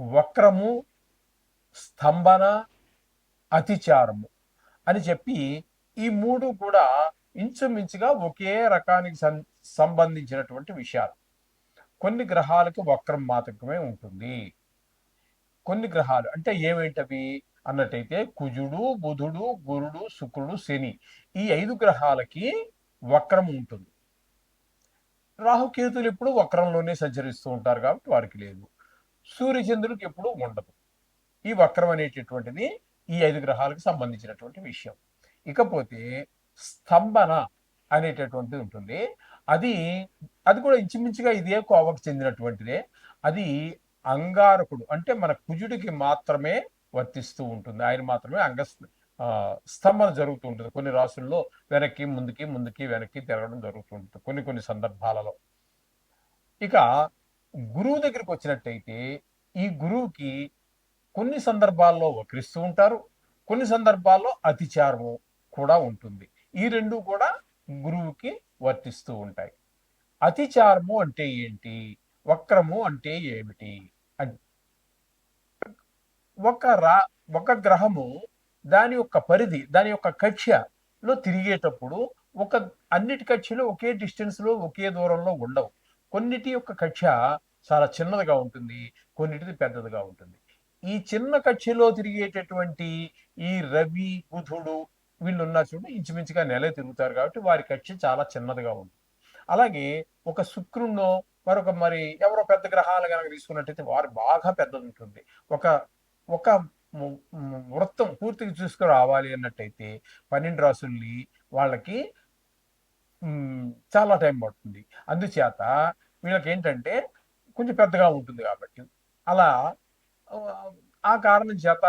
వక్రము స్తంభన అతిచారము అని చెప్పి ఈ మూడు కూడా ఇంచుమించుగా ఒకే రకానికి సం- సంబంధించినటువంటి విషయాలు. కొన్ని గ్రహాలకు వక్రం మాత్రమే ఉంటుంది. కొన్ని గ్రహాలు అంటే ఏమేంటవి అన్నట్టయితే కుజుడు బుధుడు గురుడు శుక్రుడు శని ఈ ఐదు గ్రహాలకి వక్రం ఉంటుంది. రాహుకేతులు ఎప్పుడు వక్రంలోనే సంచరిస్తూ ఉంటారు కాబట్టి వారికి లేదు. సూర్యచంద్రుడికి ఎప్పుడూ ఉండదు. ఈ వక్రం అనేటటువంటిది ఈ ఐదు గ్రహాలకు సంబంధించినటువంటి విషయం. ఇకపోతే స్తంభన అనేటటువంటిది ఉంటుంది. అది అది కూడా ఇంచుమించుగా ఇదే కోవకు చెందినటువంటిదే. అది అంగారకుడు అంటే మన కుజుడికి మాత్రమే వర్తిస్తూ ఉంటుంది. ఆయన మాత్రమే అంగ స్తంభన జరుగుతూ ఉంటుంది. కొన్ని రాసుల్లో వెనక్కి ముందుకి ముందుకి వెనక్కి తిరగడం జరుగుతూ ఉంటుంది. కొన్ని కొన్ని సందర్భాలలో. ఇక గురువు దగ్గరికి వచ్చినట్టయితే ఈ గురువుకి కొన్ని సందర్భాల్లో వక్రిస్తూ ఉంటారు కొన్ని సందర్భాల్లో అతిచారము కూడా ఉంటుంది. ఈ రెండు కూడా గురువుకి వర్తిస్తూ ఉంటాయి. అతిచారము అంటే ఏంటి? వక్రము అంటే ఏమిటి? ఒక రా ఒక గ్రహము దాని యొక్క పరిధి దాని యొక్క కక్ష్యలో తిరిగేటప్పుడు ఒక అన్నిటి కక్ష్యలు ఒకే డిస్టెన్స్లో ఒకే దూరంలో ఉండవు. కొన్నిటి యొక్క కక్ష చాలా చిన్నదిగా ఉంటుంది కొన్నిటిది పెద్దదిగా ఉంటుంది. ఈ చిన్న కక్షలో తిరిగేటటువంటి ఈ రవి బుధుడు వీళ్ళు ఉన్న చూడండి ఇంచుమించుగా నెలే తిరుగుతారు కాబట్టి వారి కక్ష చాలా చిన్నదిగా ఉంటుంది. అలాగే ఒక శుక్రుణ్ణో మరొక మరి ఎవరో పెద్ద గ్రహాలు కనుక తీసుకున్నట్టయితే వారు బాగా పెద్దది ఉంటుంది. ఒక ఒక వృత్తం పూర్తిగా చూసుకురావాలి అన్నట్టయితే పన్నెండు రాసుల్ని వాళ్ళకి చాలా టైం పడుతుంది. అందుచేత వీళ్ళకి ఏంటంటే కొంచెం పెద్దగా ఉంటుంది కాబట్టి. అలా ఆ, కారణం చేత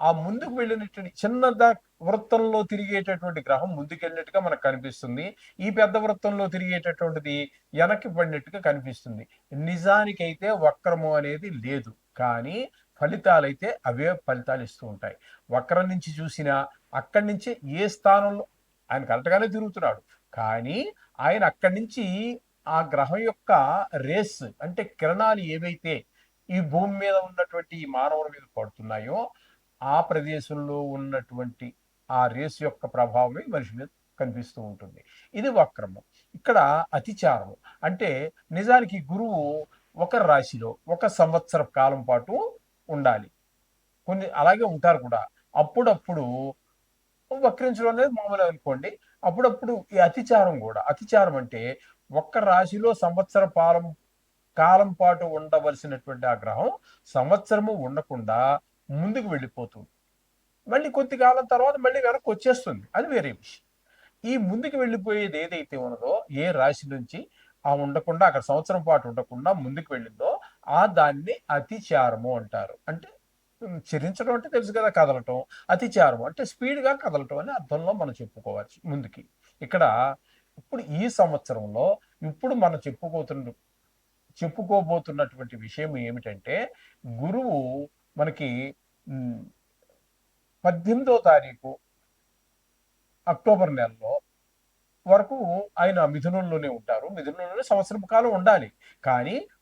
ఆ ముందుకు వెళ్ళినటువంటి చిన్నదా వృత్తంలో తిరిగేటటువంటి గ్రహం ముందుకెళ్ళినట్టుగా మనకు కనిపిస్తుంది. ఈ పెద్ద వృత్తంలో తిరిగేటటువంటిది వెనక్కి పడినట్టుగా కనిపిస్తుంది. నిజానికైతే వక్రము అనేది లేదు. కానీ ఫలితాలైతే అవే ఫలితాలు ఇస్తూ ఉంటాయి. వక్రం నుంచి చూసినా అక్కడి నుంచి ఏ స్థానంలో ఆయన కరెక్ట్గానే తిరుగుతున్నాడు. కానీ ఆయన అక్కడి నుంచి ఆ గ్రహం యొక్క రేస్ అంటే కిరణాలు ఏవైతే ఈ భూమి మీద ఉన్నటువంటి ఈ మానవుల మీద పడుతున్నాయో ఆ ప్రదేశంలో ఉన్నటువంటి ఆ రేస్ యొక్క ప్రభావమే మనిషి మీద కనిపిస్తూ ఉంటుంది. ఇది వక్రము. ఇక్కడ అతిచారము. అంటే నిజానికి గురువు ఒక రాశిలో ఒక సంవత్సర కాలం పాటు ఉండాలి. కొన్ని అలాగే ఉంటారు కూడా. అప్పుడప్పుడు వక్రించడం అనేది మామూలు అనుకోండి. అప్పుడప్పుడు ఈ అతిచారం కూడా. అతిచారం అంటే ఒక్క రాశిలో సంవత్సర పాలం కాలం పాటు ఉండవలసినటువంటి ఆ గ్రహం సంవత్సరము ఉండకుండా ముందుకు వెళ్ళిపోతుంది. మళ్ళీ కొద్ది కాలం తర్వాత మళ్ళీ వెనక్కి వచ్చేస్తుంది. అది వేరే విషయం. ఈ ముందుకు వెళ్ళిపోయేది ఏదైతే ఉన్నదో ఏ రాశి నుంచి ఆ ఉండకుండా అక్కడ సంవత్సరం పాటు ఉండకుండా ముందుకు వెళ్ళిందో ఆ దాన్ని అతిచారము అంటారు. అంటే ఉమ్, అంటే తెలుసు కదా కదలటం అతిచారం అంటే స్పీడ్గా కదలటం అని అర్థంలో మనం చెప్పుకోవచ్చు ముందుకి. ఇక్కడ ఇప్పుడు ఈ సంవత్సరంలో ఇప్పుడు మనం చెప్పుకోతున్న చెప్పుకోబోతున్నటువంటి విషయం ఏమిటంటే గురువు మనకి పద్దెనిమిదో తారీఖు అక్టోబర్ నెలలో వరకు ఆయన మిథునంలోనే ఉంటారు. మిథునంలోనే సంవత్సరం కాలం ఉండాలి. కానీ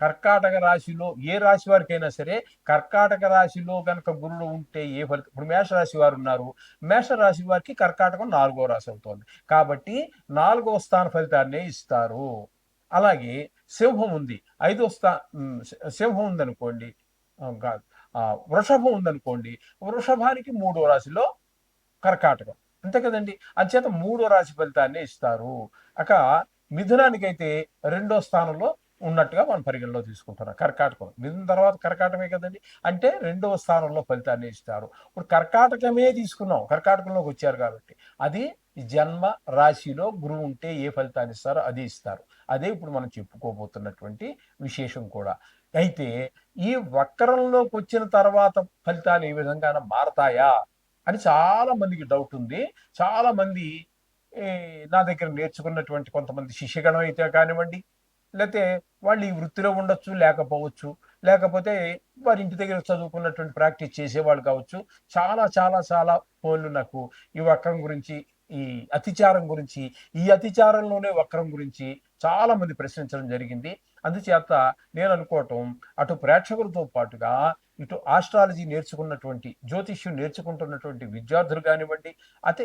కర్కాటక రాశిలో ఏ రాశి వారికైనా సరే కర్కాటక రాశిలో కనుక గురుడు ఉంటే ఏ ఫలితం ఇప్పుడు మేషరాశి వారు ఉన్నారు. మేషరాశి వారికి కర్కాటకం నాలుగో రాశి అవుతుంది. కాబట్టి నాలుగో స్థాన ఫలితాన్నే ఇస్తారు. అలాగే సింహం ఉంది. ఐదో స్థా సింహం ఉందనుకోండి. వృషభం ఉందనుకోండి. వృషభానికి మూడో రాశిలో కర్కాటకం. అంతే కదండి? అంచేత మూడో రాశి ఫలితాన్ని ఇస్తారు. అక మిథునానికైతే రెండో స్థానంలో ఉన్నట్టుగా మనం పరిగణలో తీసుకుంటున్నాం. కర్కాటకం. మిథున తర్వాత కర్కాటమే కదండి? అంటే రెండవ స్థానంలో ఫలితాన్ని ఇస్తారు. ఇప్పుడు కర్కాటకమే తీసుకున్నాం. కర్కాటకంలోకి వచ్చారు కాబట్టి అది జన్మ రాశిలో గురువు ఉంటే ఏ ఫలితాన్ని ఇస్తారో అది ఇస్తారు. అదే ఇప్పుడు మనం చెప్పుకోబోతున్నటువంటి విశేషం కూడా. అయితే ఈ వక్రంలోకి వచ్చిన తర్వాత ఫలితాలు ఏ విధంగా మారతాయా అని చాలా మందికి డౌట్ ఉంది. చాలా మంది నా దగ్గర నేర్చుకున్నటువంటి కొంతమంది శిష్యగణం అయితే కానివ్వండి లేకపోతే వాళ్ళు ఈ వృత్తిలో ఉండొచ్చు లేకపోవచ్చు. లేకపోతే వారి ఇంటి దగ్గర చదువుకున్నటువంటి ప్రాక్టీస్ చేసేవాళ్ళు కావచ్చు. చాలా చాలా చాలా ఫోన్లు నాకు ఈ వక్రం గురించి ఈ అతిచారం గురించి ఈ అతిచారంలోనే వక్రం గురించి చాలా మంది ప్రశ్నించడం జరిగింది. అందుచేత నేను అనుకోవటం అటు ప్రేక్షకులతో పాటుగా ఇటు ఆస్ట్రాలజీ నేర్చుకున్నటువంటి జ్యోతిష్యం నేర్చుకుంటున్నటువంటి విద్యార్థులు కానివ్వండి అయితే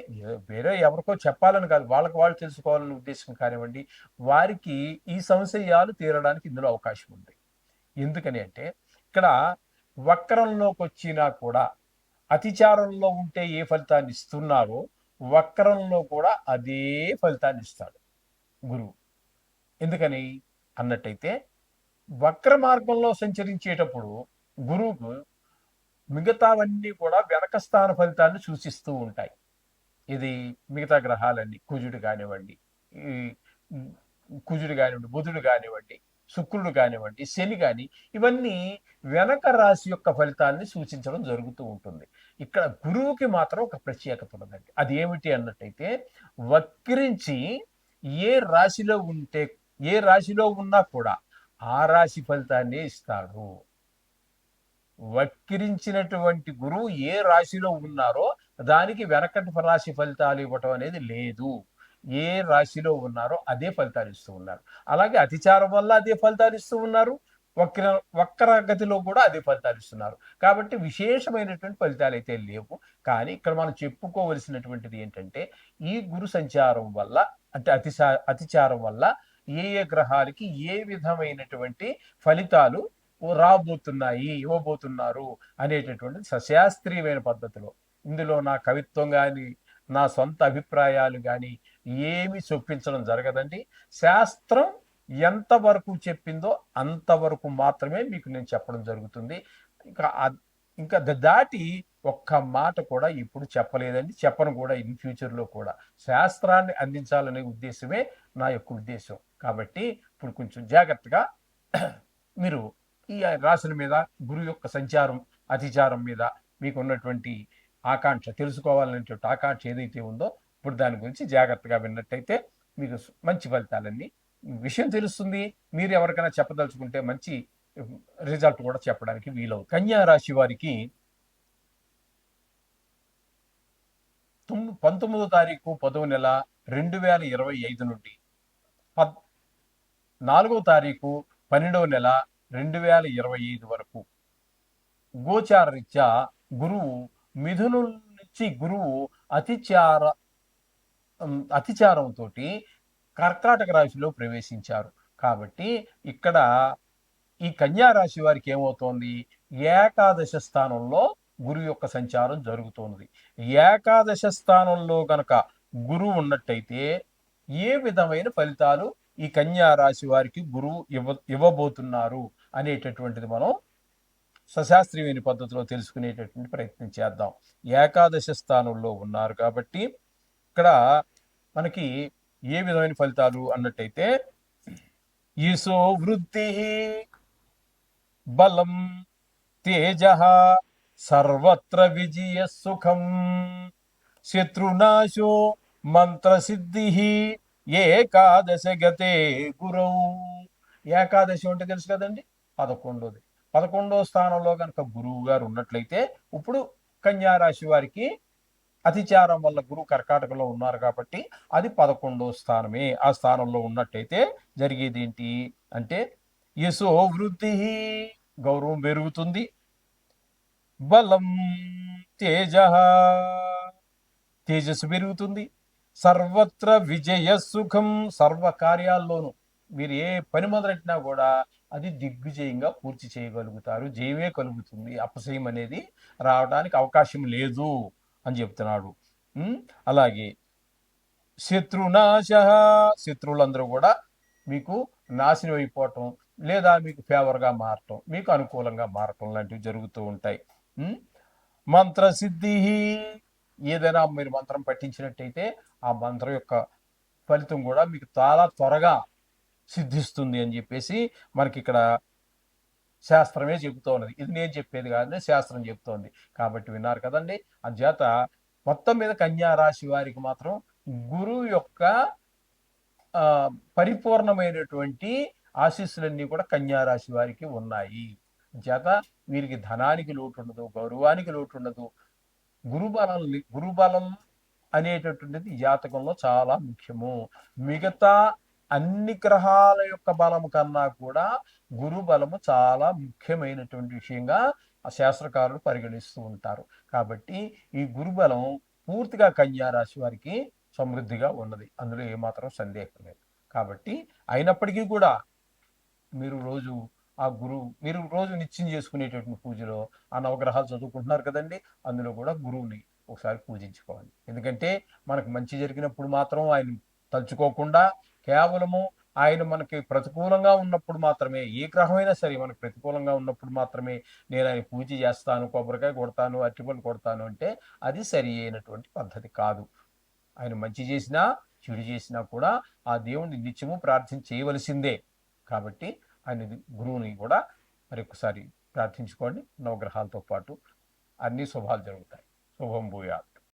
వేరే ఎవరికో చెప్పాలని కాదు వాళ్ళకి వాళ్ళు తెలుసుకోవాలని ఉద్దేశం కానివ్వండి వారికి ఈ సంశయాలు తీరడానికి ఇందులో అవకాశం ఉంది. ఎందుకని అంటే ఇక్కడ వక్రంలోకి వచ్చినా కూడా అతిచారంలో ఉంటే ఏ ఫలితాన్ని ఇస్తున్నారో వక్రంలో కూడా అదే ఫలితాన్ని ఇస్తాడు గురువు. ఎందుకని? అన్నట్టయితే వక్ర మార్గంలో సంచరించేటప్పుడు గురువుకు మిగతావన్నీ కూడా వెనక స్థాన ఫలితాన్ని సూచిస్తూ ఉంటాయి. ఇది మిగతా గ్రహాలన్నీ కుజుడు కానివ్వండి ఈ కుజుడు కానివ్వండి బుధుడు కానివ్వండి శుక్రుడు కానివ్వండి శని కాని ఇవన్నీ వెనక రాశి యొక్క ఫలితాన్ని సూచించడం జరుగుతూ ఉంటుంది. ఇక్కడ గురువుకి మాత్రం ఒక ప్రత్యేకత ఉన్నదండి. అది ఏమిటి అన్నట్టయితే వక్రించి ఏ రాశిలో ఉంటే ఏ రాశిలో ఉన్నా కూడా ఆ రాశి ఫలితాన్ని ఇస్తాడు. వక్రించినటువంటి గురువు ఏ రాశిలో ఉన్నారో దానికి వెనకటి రాశి ఫలితాలు ఇవ్వటం అనేది లేదు. ఏ రాశిలో ఉన్నారో అదే ఫలితాలు ఇస్తూ ఉన్నారు. అలాగే అతిచారం వల్ల అదే ఫలితాలు ఇస్తూ ఉన్నారు. వక్ర వక్రగతిలో కూడా అదే ఫలితాలు ఇస్తున్నారు. కాబట్టి విశేషమైనటువంటి ఫలితాలు అయితే లేవు. కానీ ఇక్కడ మనం చెప్పుకోవలసినటువంటిది ఏంటంటే ఈ గురు సంచారం వల్ల అంటే అతిశా అతిచారం వల్ల ఏ ఏ గ్రహాలకి ఏ విధమైనటువంటి ఫలితాలు రాబోతున్నాయి ఇవ్వబోతున్నారు అనేటటువంటి సశాస్త్రీయమైన పద్ధతిలో. ఇందులో నా కవిత్వం కానీ నా సొంత అభిప్రాయాలు కానీ ఏమి చొప్పించడం జరగదండి. శాస్త్రం ఎంతవరకు చెప్పిందో అంతవరకు మాత్రమే మీకు నేను చెప్పడం జరుగుతుంది. ఇంకా ఇంకా దాటి ఒక్క మాట కూడా ఇప్పుడు చెప్పలేదండి. చెప్పను కూడా ఇన్ ఫ్యూచర్లో కూడా. శాస్త్రాన్ని అందించాలనే ఉద్దేశమే నా యొక్క ఉద్దేశం. కాబట్టి ఇప్పుడు కొంచెం జాగ్రత్తగా మీరు ఈ రాశుల మీద గురు యొక్క సంచారం అతిచారం మీద మీకు ఉన్నటువంటి ఆకాంక్ష తెలుసుకోవాలనేటువంటి ఆకాంక్ష ఏదైతే ఉందో ఇప్పుడు దాని గురించి జాగ్రత్తగా విన్నట్టయితే మీకు మంచి ఫలితాలన్నీ విషయం తెలుస్తుంది. మీరు ఎవరికైనా చెప్పదలుచుకుంటే మంచి రిజల్ట్ కూడా చెప్పడానికి వీలవు కన్యా రాశి వారికి పంతొమ్మిదో తారీఖు పదవ నెల రెండు వేల ఇరవై ఐదు నుండి పద్ నాలుగో తారీఖు పన్నెండవ నెల రెండు వేల ఇరవై ఐదు వరకు. గోచార రీత్యా గురువు మిథును నుంచి గురువు అతిచార అతిచారంతో కర్కాటక రాశిలో ప్రవేశించారు. కాబట్టి ఇక్కడ ఈ కన్యా రాశి వారికి ఏమవుతోంది? ఏకాదశ స్థానంలో గురు యొక్క సంచారం జరుగుతోంది. ఏకాదశ స్థానంలో గనక గురువు ఉన్నట్టయితే ఏ విధమైన ఫలితాలు ఈ కన్యా రాశి వారికి గురువు ఇవ్వ ఇవ్వబోతున్నారు అనేటటువంటిది మనం సశాస్త్రీయమైన పద్ధతిలో తెలుసుకునేటటువంటి ప్రయత్నం చేద్దాం. ఏకాదశ స్థానంలో ఉన్నారు కాబట్టి ఇక్కడ మనకి ఏ విధమైన ఫలితాలు అన్నట్టయితే ఈసో వృద్ధి బలం తేజ సర్వత్ర విజయ సుఖం శత్రునాశో మంత్రసిద్ధి ఏకాదశ గతే గురవు ఏకాదశి అంటే తెలుసు కదండి? పదకొండోది. పదకొండో స్థానంలో కనుక గురువు గారు ఉన్నట్లయితే ఇప్పుడు కన్యారాశి వారికి అతిచారం వల్ల గురువు కర్కాటకలో ఉన్నారు కాబట్టి అది పదకొండో స్థానమే. ఆ స్థానంలో ఉన్నట్టయితే జరిగేది ఏంటి అంటే యశో వృద్ధి గౌరవం పెరుగుతుంది. బలం తేజ తేజస్సు పెరుగుతుంది. సర్వత్ర విజయ సుఖం సర్వ కార్యాల్లోనూ మీరు ఏ పని మొదలెట్టినా కూడా అది దిగ్విజయంగా పూర్తి చేయగలుగుతారు జయమే కలుగుతుంది. అపశయం అనేది రావడానికి అవకాశం లేదు అని చెప్తున్నాడు. అలాగే శత్రునాశ శత్రువులందరూ కూడా మీకు నాశనం అయిపోవటం లేదా మీకు ఫేవర్గా మారటం మీకు అనుకూలంగా మారటం లాంటివి జరుగుతూ ఉంటాయి. మంత్రసిద్ధి ఏదైనా మీరు మంత్రం పట్టించినట్టయితే ఆ మంత్రం యొక్క ఫలితం కూడా మీకు చాలా త్వరగా సిద్ధిస్తుంది అని చెప్పేసి మనకి ఇక్కడ శాస్త్రమే చెబుతూ ఉన్నది. ఇది నేను చెప్పేది కాదని శాస్త్రం చెబుతోంది. కాబట్టి విన్నారు కదండి. అందుచేత మొత్తం మీద కన్యా రాశి వారికి మాత్రం గురువు యొక్క పరిపూర్ణమైనటువంటి ఆశీస్సులన్నీ కూడా కన్యా రాశి వారికి ఉన్నాయి. చేత వీరికి ధనానికి లోటు ఉండదు గౌరవానికి లోటు ఉండదు గురుబలం గురుబలం అనేటటువంటిది జాతకంలో చాలా ముఖ్యము. మిగతా అన్ని గ్రహాల యొక్క బలము కన్నా కూడా గురు బలము చాలా ముఖ్యమైనటువంటి విషయంగా ఆ శాస్త్రకారులు పరిగణిస్తూ ఉంటారు. కాబట్టి ఈ గురుబలం పూర్తిగా కన్యా రాశి వారికి సమృద్ధిగా ఉన్నది. అందులో ఏమాత్రం సందేహం లేదు. కాబట్టి అయినప్పటికీ కూడా మీరు రోజు ఆ గురువు మీరు రోజు నిత్యం చేసుకునేటటువంటి పూజలో ఆ నవగ్రహాలు చదువుకుంటున్నారు కదండి అందులో కూడా గురువుని ఒకసారి పూజించుకోవాలి. ఎందుకంటే మనకు మంచి జరిగినప్పుడు మాత్రం ఆయన తలుచుకోకుండా కేవలము ఆయన మనకి ప్రతికూలంగా ఉన్నప్పుడు మాత్రమే ఏ గ్రహమైనా సరే మనకు ప్రతికూలంగా ఉన్నప్పుడు మాత్రమే నేను ఆయన పూజ చేస్తాను కొబ్బరికాయ కొడతాను అరటిపళ్ళు కొడతాను అంటే అది సరి అయినటువంటి పద్ధతి కాదు. ఆయన మంచి చేసినా చెడు చేసినా కూడా ఆ దేవుణ్ణి నిత్యము ప్రార్థన చేయవలసిందే. కాబట్టి ఆయన గురువుని కూడా మరి ఒకసారి ప్రార్థించుకోండి. నవగ్రహాలతో పాటు అన్ని శుభాలు జరుగుతాయి. శుభం భూయాలు